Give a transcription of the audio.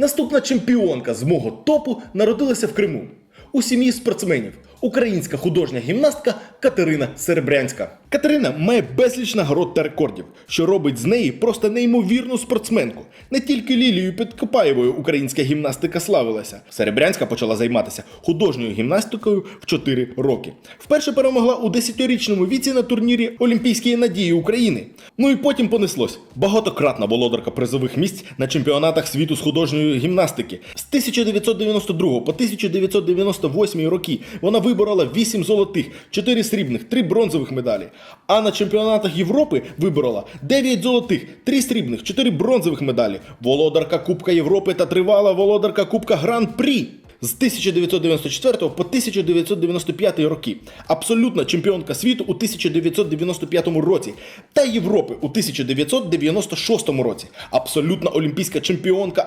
Наступна чемпіонка з мого топу народилася в Криму. У сім'ї спортсменів українська художня гімнастка Катерина Серебрянська. Катерина має безліч нагород та рекордів, що робить з неї просто неймовірну спортсменку. Не тільки Лілією Підкопаєвою українська гімнастика славилася. Серебрянська почала займатися художньою гімнастикою в 4 роки. Вперше перемогла у 10-річному віці на турнірі Олімпійської надії України. Ну і потім понеслось. Багатократна володарка призових місць на чемпіонатах світу з художньої гімнастики. З 1992 по 1998 роки вона виборола 8 золотих, 4 срібних, 3 бронзових медалі. А на чемпіонатах Європи виборола 9 золотих, 3 срібних, 4 бронзових медалі, володарка Кубка Європи та тривала володарка Кубка Гран-прі. З 1994 по 1995 роки. Абсолютна чемпіонка світу у 1995 році та Європи у 1996 році. Абсолютна олімпійська чемпіонка